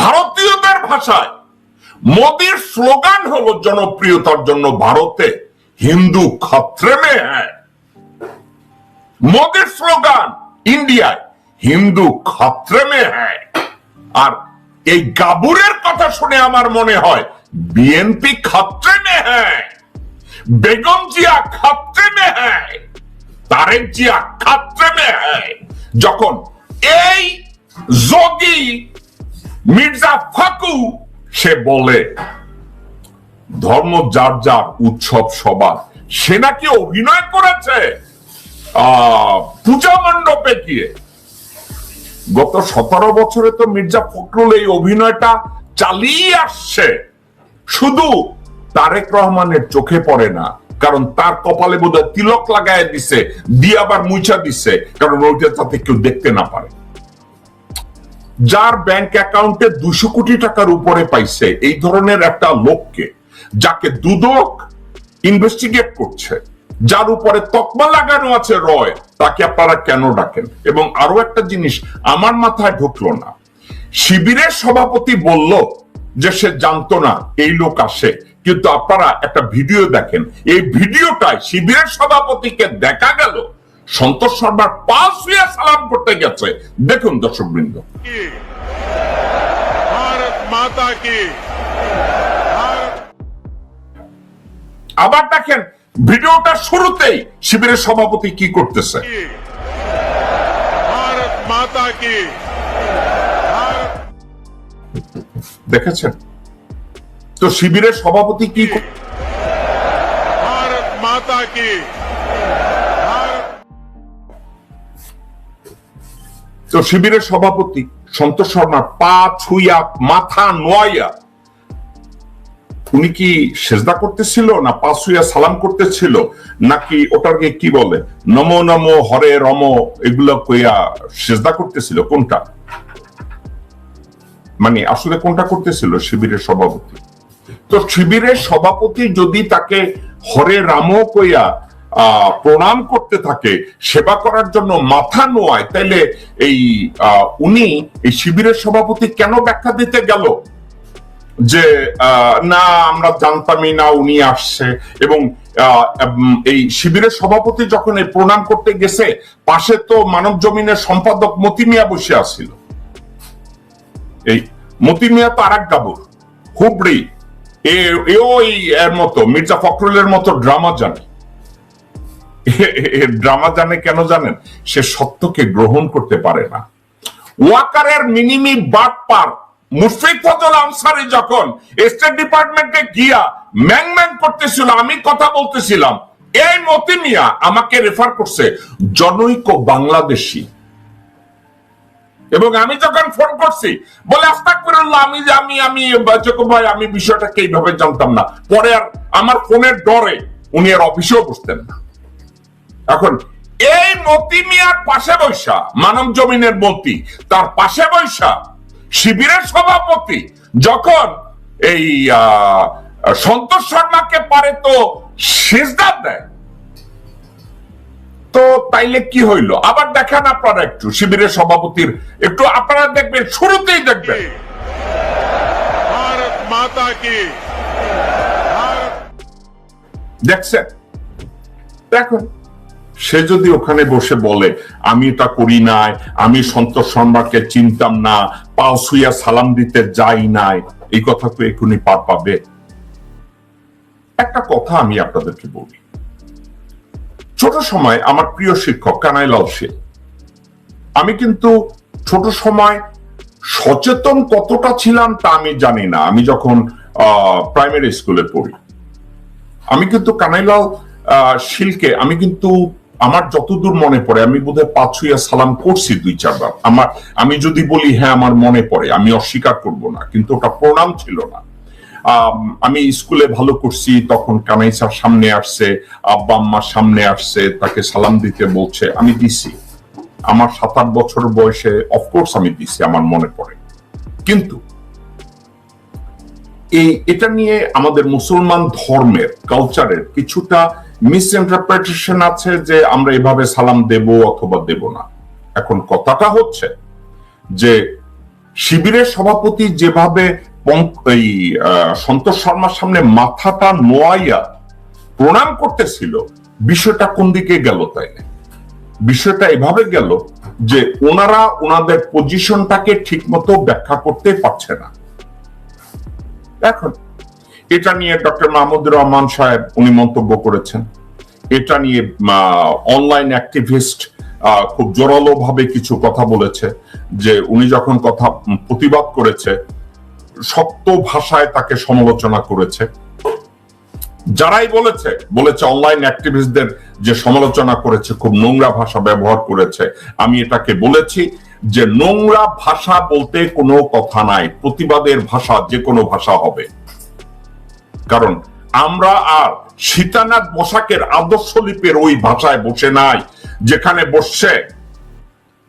ভারতীয়দের ভাষায়। মোদির স্লোগান হলো, জনপ্রিয়তার জন্য ভারতে হিন্দু খত্রে মে মোদির স্লোগান, ইন্ডিয়ায় হিন্দু খত্রে মে আর এই গাবুরের কথা শুনে আমার মনে হয়, বিএনপি খত্রে মে বেগম জিয়া খত্রে মে তারেক জিয়া খত্রে মে যখন এই যোগী মির্জা ফাকু, সে বলে, ধর্ম যার যার উৎসব সবার, সে নাকি অভিনয় করেছে? পূজা মণ্ডপে গিয়ে। গত সতেরো বছরে তো মির্জা ফখরুল এই অভিনয়টা চালিয়ে আসছে। শুধু তারেক রহমানের চোখে পড়ে না, কারণ তার কপালে বোধহয় তিলক লাগায় দিছে দিয়ে আবার মুছা দিছে, কারণ ওইটা তাতে কেউ দেখতে না পারে। যার ব্যাংক অ্যাকাউন্টে দুশো কোটি টাকার উপরে পাইছে, এই ধরনের একটা লোককে, যাকে দুদক ইনভেস্টিগেট করছে, যার উপরে তকমা লাগানো আছে রয়, তাকে আপনারা কেন ডাকেন? এবং আরও একটা জিনিস, আমার মাথায় ঢুকলো না। শিবিরের সভাপতি বলল যে সে জানতো না এই লোক আসে, কিন্তু আপনারা একটা ভিডিও দেখেন। এই ভিডিওটায় শিবিরের সভাপতিকে দেখা গেল সন্তোষ শর্মার পাশ হইয়া সালাম করতে গেছে। দেখুন দর্শক বৃন্দ আবার দেখেন, ভিডিওটা শুরুতেই শিবিরের সভাপতি কি করতেছে? দেখেছেন? তো শিবিরের সভাপতি কি ভারত মাতা কি তো শিবিরের সভাপতি সন্তোষ শর্মার পা ছুইয়া, মাথা নোয়াইয়া, উনি কি সেজদা করতেছিল না পা ছুইয়া সালাম করতেছিল? নাকি ওটাকে কি বলে? নম নম, হরে রম, এগুলো কইয়া সেজদা করতেছিল, কোনটা? মানে আসলে কোনটা করতেছিল শিবিরের সভাপতি? তো শিবিরের সভাপতি যদি তাকে হরে রাম কইয়া প্রণাম করতে থাকে, সেবা করার জন্য মাথা নোয়ায়। তাইলে এই উনি এই শিবিরের সভাপতি কেন ব্যাখ্যা দিতে গেল? যে না, আমরা জানতামই না উনি আসছে এবং এই শিবিরের সভাপতি যখন এই প্রণাম করতে গেছে, পাশে তো মানব জমিনের সম্পাদক মতি মিয়া বসে আছিল। এই মতি মিয়া তো আর এক গাবুর হুবড়ি এও এর মতো, মির্জা ফখরুলের মতো ড্রামা জানে। ড্রামা জানে কেন জানেন? সে সত্যকে গ্রহণ করতে পারে না। ওয়াকারের মিনিমি বাট পার মুশফিক ফজল আনসারি যখন স্টেট ডিপার্টমেন্টে গিয়া ম্যাং ম্যাং করতেছিল, আমি কথা বলতেছিলাম, এই মতি মিয়া আমাকে রেফার করছে জনৈক বাংলাদেশী। এবং আমি যখন ফোন করছি, বলে আস্তাক আমি আমি আমি জকব ভাই, আমি বিষয়টাকে এইভাবে জানতাম না। পরে আর আমার ফোনের ডরে উনি আর অফিসেও বসতেন না। এখন এই মতি মিয়ার পাশে বৈশা মানব জমিনের মতি তার পাশে বৈশা শিবিরের সভাপতি যখন এই সন্তোষ শর্মাকে পারে তো সিজদার দেয়। তো তাইলে কি হইল? আবার দেখেন আপনারা একটু শিবিরের সভাপতির একটু আপনারা দেখবেন শুরুতেই দেখবেন। দেখছেন? দেখুন। সে যদি ওখানে বসে বলে, আমি এটা করি নাই, আমি সন্তোষ শর্মাকে চিনতাম না, পাও সালাম দিতে যাই নাই, এই কথা তো এখনই পার পাবে। একটা কথা আমি আপনাদেরকে বলি। ছোট সময় আমার প্রিয় শিক্ষক কানাইলাল সে আমি কিন্তু ছোট সময় সচেতন কতটা ছিলাম তা আমি জানি না। আমি যখন প্রাইমারি স্কুলে পড়ি, আমি কিন্তু কানাইলাল শিলকে, আমি কিন্তু আমার যতদূর মনে পড়ে, আমি বোধহয় পাঁচ ছুঁইয়া সালাম করছি দুই চারবার আমার, আমি যদি বলি হ্যাঁ আমার মনে পড়ে, আমি অস্বীকার করব না। কিন্তু ওটা প্রণাম ছিল না। আমি স্কুলে ভালো করছি, তখন কানাই স্যার সামনে আসছে, আব্বা আম্মার সামনে আসছে, তাকে সালাম দিতে বলছে, আমি দিছি। আমার সাত, আট বছর বয়সে অফকোর্স আমি দিছি, আমার মনে পড়ে। কিন্তু এই, এটা নিয়ে আমাদের মুসলমান ধর্মের কালচারের কিছুটা মিসইন্টারপ্রিটেশন আছে যে আমরা এভাবে সালাম দেব অথবা দেব না। এখন কথাটা হচ্ছে যে শিবিরের সভাপতি যেভাবে সন্তোষ শর্মার সামনে মাথাটা নোয়াইয়া প্রণাম করতেছিল, বিষয়টা কোন দিকে গেল তাই না বিষয়টা এভাবে গেল যে ওনারা ওনাদের পজিশনটাকে ঠিকমতো ব্যাখ্যা করতে পারছে না। এখন এটা নিয়ে ডক্টর মাহমুদুর রহমান সাহেব উনি মন্তব্য করেছেন। এটা নিয়ে অনলাইন অ্যাক্টিভিস্ট খুব জোরালো ভাবে কিছু কথা বলেছে যে উনি যখন কথা প্রতিবাদ করেছে, শক্ত ভাষায় তাকে সমালোচনা করেছে। যারাই বলেছে বলেছে অনলাইন অ্যাক্টিভিস্টদের যে সমালোচনা করেছে, খুব নোংরা ভাষা ব্যবহার করেছে। আমি এটাকে বলেছি যে নোংরা ভাষা বলতে কোনো কথা নাই, প্রতিবাদের ভাষা যে কোনো ভাষা হবে। কারণ আমরা আর সীতানাথ বসাকের আদর্শ লিপের ওই ভাষায় বসে নাই, যেখানে বসছে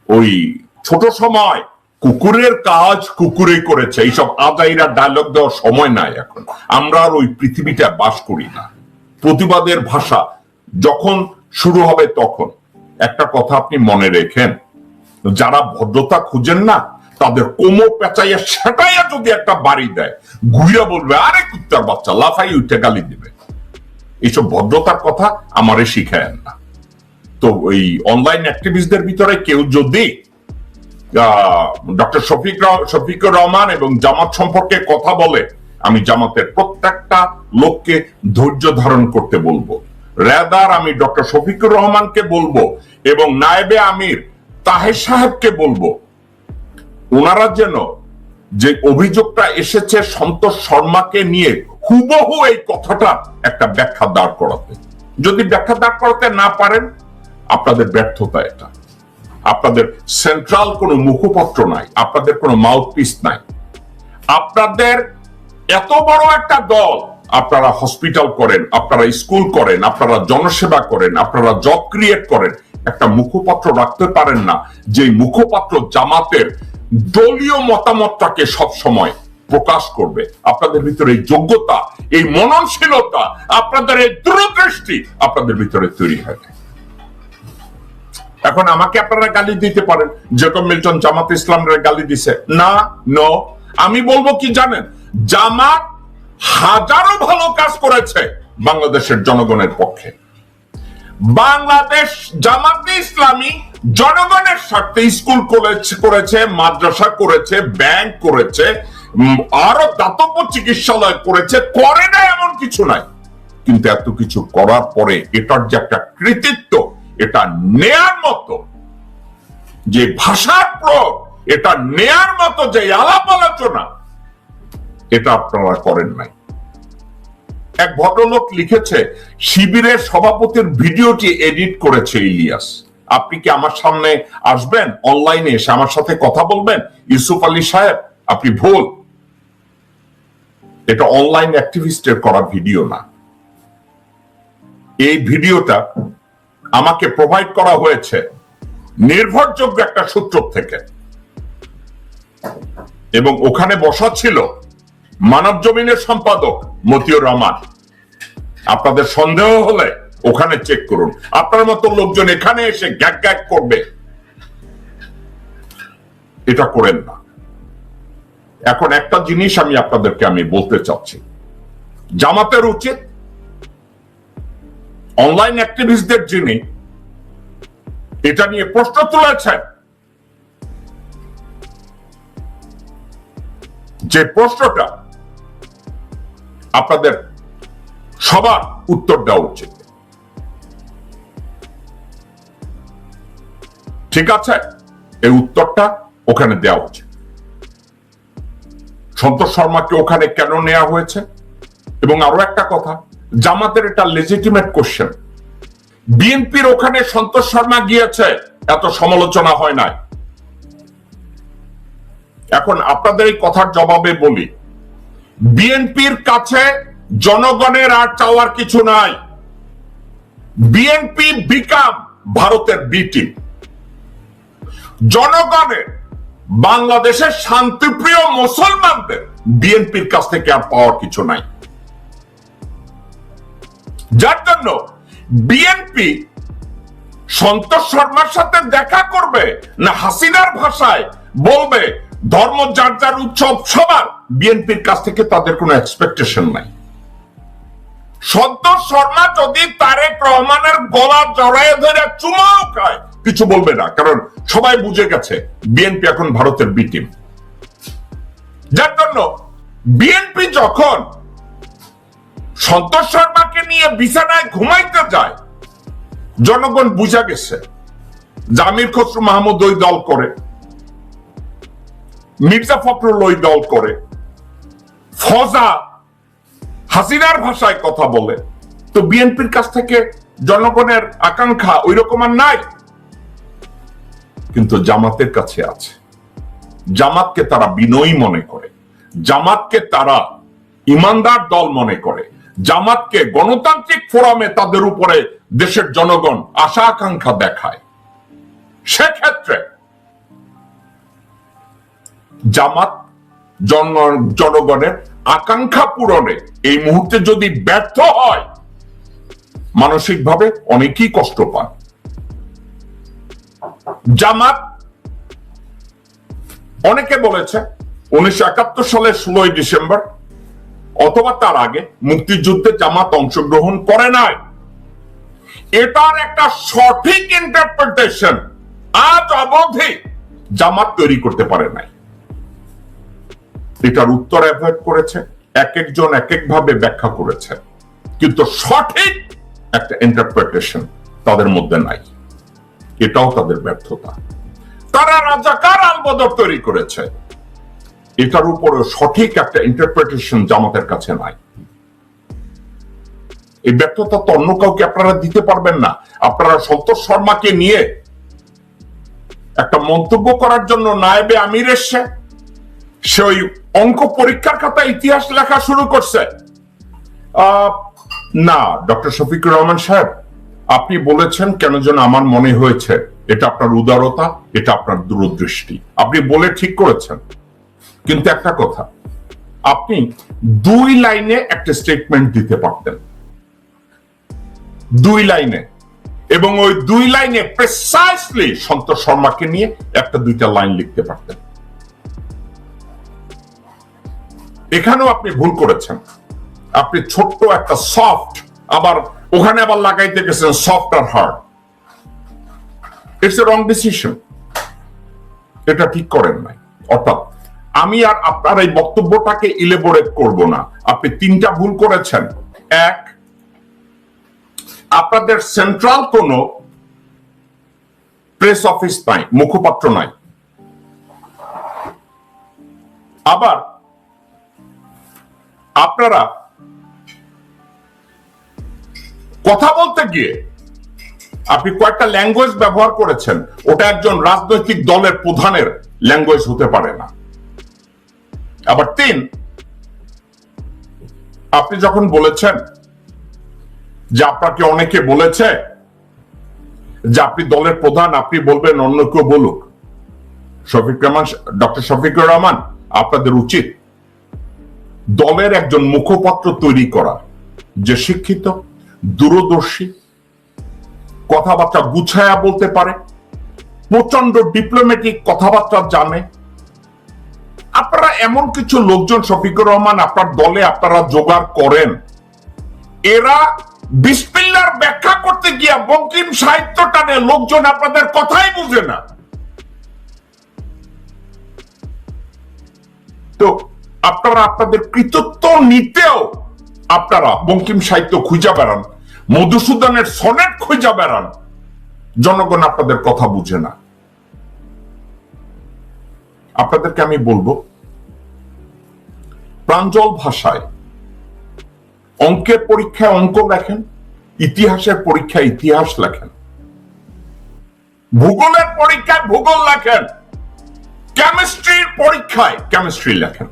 ওই ছোট সময় কুকুরের কাজ কুকুরে করেছে। এইসব আদাইরা ডায়লগ দেওয়ার সময় নাই এখন। আমরা আর ওই পৃথিবীটা বাস করি না। প্রতিবাদের ভাষা যখন শুরু হবে তখন। একটা কথা আপনি মনে রেখেন, যারা ভদ্রতা খুঁজেন না তাদের কোমর পেঁচাইয়া সেটাইয়া যদি একটা বাড়ি দেয়, ঘুরিয়া বলবে, আরে কুত্তার বাচ্চা লাফাই উঠে গালি দিবে। এইসব ভদ্রতার কথা আমারে শিখায়েন না। তো ওই অনলাইন অ্যাক্টিভিস্টদের ভিতরে কেউ যদি ডক্টর শফিক শফিকুর রহমান এবং জামাত সম্পর্কে কথা বলে, আমি জামাতের প্রত্যেকটা লোককে ধৈর্য ধারণ করতে বলব। রেদার আমি ডক্টর শফিকুর রহমানকে বলব এবং নায়েবে আমির তাহের সাহেবকে বলব ওনারা যেন যে অভিযোগটা এসেছে সন্তোষ শর্মাকে নিয়ে হুবহু এই কথাটা একটা ব্যাখ্যা দাঁড় করাতে। যদি ব্যাখ্যা দাঁড় করাতে না পারেন, আপনাদের ব্যর্থতা এটা। আপনাদের সেন্ট্রাল কোনো মুখপত্র নাই, আপনাদের কোনো মাউথপিস নাই। আপনাদের এত বড় একটা দল, আপনারা হসপিটাল করেন, আপনারা স্কুল করেন, আপনারা জনসেবা করেন, আপনারা জব ক্রিয়েট করেন, একটা মুখপত্র রাখতে পারেন না। যে মুখপাত্র জামাতের দলীয় মতামতটাকে সব সময় প্রকাশ করবে। আপনাদের ভিতরে যোগ্যতা, এই মননশীলতা, আপনাদের এই দূরদৃষ্টি আপনাদের ভিতরে তৈরি হয় এখন আমাকে আপনারা গালি দিতে পারেন যেরকম মিল্টন জামাত ইসলামের গালি দিছে। না, নো, আমি বলব কি জানেন? জামাত হাজারো ভালো কাজ করেছে বাংলাদেশের জনগণের পক্ষে। বাংলাদেশ জামাতে ইসলামী জনগণের স্বার্থে স্কুল কলেজ করেছে, মাদ্রাসা করেছে, ব্যাংক করেছে আরও দাতব্য চিকিৎসালয় করেছে, করে না এমন কিছু নাই। কিন্তু এত কিছু করার পরে এটার যে একটা কৃতিত্ব, এটা নেয়ার মতো, যে ভাষার প্রয়োগ, এটা নেয়ার মতো যে আলাপ আলোচনা এটা আপনারা করেন নাই। এক ভদ্রলোক লিখেছে, শিবিরের সভাপতির ভিডিওটি এডিট করেছে ইলিয়াস। আপনি কি আমার সামনে আসবেন? অনলাইনে এসে আমার সাথে কথা বলবেন? ইউসুফ আলী সাহেব, আপনি ভুল। এটা অনলাইন অ্যাক্টিভিস্টের করা ভিডিও না। এই ভিডিওটা আমাকে প্রোভাইড করা হয়েছে নির্ভরযোগ্য একটা সূত্র থেকে। এবং ওখানে বসা ছিল মানব জমিনের সম্পাদক মতিউর রহমান। আপনাদের সন্দেহ হলে ওখানে চেক করুন। আপনার মতো লোকজন এখানে এসে গ্যাক গ্যাক করবে। এটা করেন না। এখন একটা জিনিস আমি আপনাদেরকে আমি বলতে চাচ্ছি। জামাতের উচিত অনলাইন অ্যাক্টিভিস্টদের যিনি এটা নিয়ে প্রশ্ন তুলেছেন। যে প্রশ্নটা আপনাদের সবার উত্তর দেওয়া উচিত। ঠিক আছে? এই উত্তরটা ওখানে দেওয়া উচিত। সন্তোষ শর্মাকে ওখানে কেন নেওয়া হয়েছে? এবং আরও একটা কথা, জামাতের এটা লেজিটিমেট কোশ্চেন বিএনপির ওখানে সন্তোষ শর্মা গিয়েছে, এত সমালোচনা হয় নাই। এখন আপনাদের এই কথার জবাবে বলি বিএনপির কাছে জনগণের আর চাওয়ার কিছু নাই। বিএনপি বিকাম ভারতের বি টিম। জনগণের, বাংলাদেশের শান্তিপ্রিয় মুসলমানদের বিএনপির কাছ থেকে আর পাওয়ার কিছু নাই। যার জন্য বিএনপি সন্তোষ শর্মার সাথে দেখা করবে না হাসিনার ভাষায় বলবে ধর্ম যার যার উৎসব সবার বিএনপির কাছ থেকে তাদের কোনো এক্সপেকটেশন নাই। সন্তোষ শর্মা যদি তারেক রহমানের গলা জড়ায় ধরে চুমাও খায়, কিছু বলবে না, কারণ সবাই বুঝে গেছে বিএনপি এখন ভারতের বি টিম যার জন্য বিএনপি যখন সন্তোষ শর্মাকে নিয়ে বিছানায় ঘুমাইতে যায়, জনগণ বুঝা গেছে জামির খসরু মাহমুদ ওই দল করে, মির্জা ফখরুল ওই দল করে ফজা হাসিনার ভাষায় কথা বলে। তো বিএনপির কাছ থেকে জনগণের আকাঙ্ক্ষা ওই রকম আর নাই। কিন্তু জামাতের কাছে আছে। জামাতকে তারা বিনয়ী মনে করে। জামাতকে তারা ইমানদার দল মনে করে। জামাতকে গণতান্ত্রিক ফোরামে তাদের উপরে দেশের জনগণ আশা আকাঙ্ক্ষা দেখায়। সেক্ষেত্রে জামাত জন- জনগণের আকাঙ্ক্ষা পূরণে এই মুহূর্তে যদি ব্যর্থ হয়, মানসিকভাবে অনেকেই কষ্ট পান। জামাত অনেকে বলেছে, উনিশশো একাত্তর সালের ষোলোই ডিসেম্বর অথবা তার আগে মুক্তিযুদ্ধে জামাত অংশগ্রহণ করে নাই। এটার একটা সঠিক ইন্টারপ্রিটেশন আজ অবধি জামাত তৈরি করতে পারে নাই। এটার উত্তর অ্যাভয়েড করেছে এক একজন এক এক ভাবে ব্যাখ্যা করেছে। কিন্তু সঠিক একটা ইন্টারপ্রিটেশন তাদের মধ্যে নাই। এটাও তাদের ব্যর্থতা। তারা রাজাকার আলবদর তৈরি করেছে। এটার উপরে সঠিক একটা ইন্টারপ্রিটেশন জামাতের কাছে নাই। এই ব্যর্থতা তো অন্য কাউকে আপনারা দিতে পারবেন না। আপনারা সন্তোষ শর্মাকে নিয়ে একটা মন্তব্য করার জন্য নায়েবে আমির এসছে। সে ওই অঙ্ক পরীক্ষার খাতা ইতিহাস লেখা শুরু করছে। না, ডক্টর শফিকুর রহমান সাহেব, আপনি বলেছেন কেন যেন আমার মনে হয়েছে, এটা আপনার উদারতা, এটা আপনার দূরদৃষ্টি। আপনি বলে ঠিক করেছেন। কিন্তু একটা কথা, আপনি দুই লাইনে একটা স্টেটমেন্ট দিতে পারতেন। দুই লাইনে। এবং ওই দুই লাইনে প্রেসাইসলি সন্তোষ শর্মাকে নিয়ে একটা দুইটা লাইন লিখতে পারতেন। এখানেও আপনি ভুল করেছেন। আপনি ছোট্ট একটা সফট আবার ওখানে আবার লাগাইতে গেছেন soft R hard it's a wrong decision এটা ঠিক করেন নাই। অর্থাৎ আমি আর আপনার এই বক্তব্যটাকে ইলেবোরেট করব না। আপনি তিনটা ভুল করেছেন। এক, আপনাদের সেন্ট্রাল কোন প্রেস অফিস নাই, মুখপাত্র নাই। আবার আপনারা কথা বলতে গিয়ে আপনি কয়েকটা ল্যাঙ্গুয়েজ ব্যবহার করেছেন, ওটা একজন রাজনৈতিক দলের প্রধানের ল্যাঙ্গুয়েজ হতে পারে না। আবার তিন, আপনি যখন বলেছেন যে আপনাকে অনেকে বলেছে যে আপনি দলের প্রধান, আপনি বলবেন অন্য কেউ বলুক, শফিক রহমান, ডক্টর শফিকুর রহমান, আপনাদের উচিত দলের একজন মুখপাত্র তৈরি করা, যে শিক্ষিত, দূরদর্শী, কথাবার্তা গুছায়া বলতে পারে প্রচণ্ড ডিপ্লোম্যাটিক কথাবার্তা জানে। আপনারা এমন কিছু লোকজন শফিকুর রহমান আপনার দলে আপনারা জোগাড় করেন। এরা বিসমিল্লার ব্যাখ্যা করতে গিয়া বঙ্কিম সাহিত্য টানে লোকজন আপনাদের কথাই বুঝে না। তো আপনারা আপনাদের কৃতিত্ব নিতেও আপনারা বঙ্কিম সাহিত্য খুঁজা বেড়ান, মধুসূদনের সনেট খুঁজা বেড়ান, জনগণ আপনাদের কথা বুঝে না। আপনাদেরকে আমি বলব, প্রাঞ্জল ভাষায় অঙ্কের পরীক্ষায় অঙ্ক লেখেন, ইতিহাসের পরীক্ষায় ইতিহাস লেখেন, ভূগোলের পরীক্ষায় ভূগোল লেখেন, কেমিস্ট্রির পরীক্ষায় কেমিস্ট্রি লেখেন।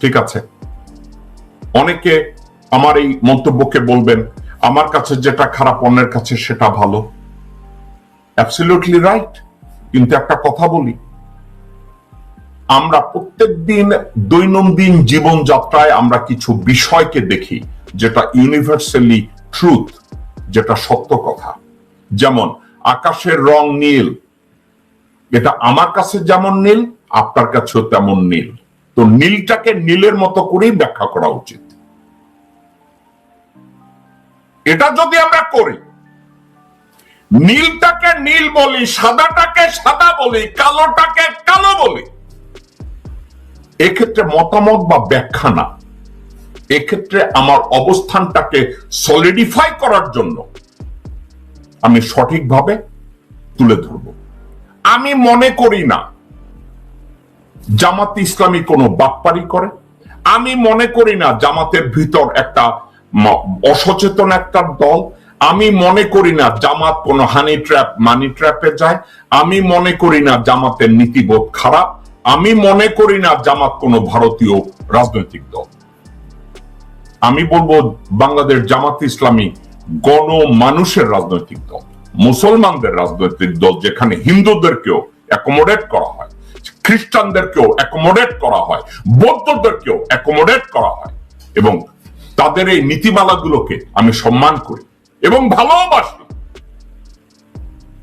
ঠিক আছে। অনেকে আমার এই মন্তব্যকে বলবেন, আমার কাছে যেটা খারাপ অন্যের কাছে সেটা ভালো। অ্যাবসলিউটলি রাইট কিন্তু একটা কথা বলি, আমরা প্রত্যেক দিন দৈনন্দিন জীবনযাত্রায় আমরা কিছু বিষয়কে দেখি, যেটা ইউনিভার্সালি ট্রুথ যেটা সত্য কথা। যেমন, আকাশের রং নীল। এটা আমার কাছে যেমন নীল, আপনার কাছেও তেমন নীল। তো নীলটাকে নীলের মতো করেই ব্যাখ্যা করা উচিত। এটা যদি আমরা করি, নীলটাকে নীল বলি, সাদাটাকে সাদা বলি, কালোটাকে কালো বলি, এক্ষেত্রে মতামত বা ব্যাখ্যা না। এক্ষেত্রে আমার অবস্থানটাকে সলিডিফাই করার জন্য আমি সঠিকভাবে তুলে ধরব। আমি মনে করি না জামাত ইসলামী কোনো বাটপারি করে? আমি মনে করি না জামাতের ভিতর একটা অসচেতন একটা দল। আমি মনে করি না জামাত কোনো হানি ট্র্যাপ মানি ট্র্যাপে যায়। আমি মনে করি না জামাতের নীতিবোধ খারাপ। আমি মনে করি না জামাত কোনো ভারতীয় রাজনৈতিক দল। আমি বলব বাংলাদেশ জামাত ইসলামী গণ মানুষের রাজনৈতিক দল, মুসলমানদের রাজনৈতিক দল, যেখানে হিন্দুদেরকেও অ্যাকোমোডেট করা হয়। খ্রিস্টানদেরকেও অ্যাকোমোডেট করা হয়, বৌদ্ধদেরকেও অ্যাকোমোডেট করা হয় এবং তাদের এই নীতিমালাগুলোকে আমি সম্মান করি এবং ভালোবাসি।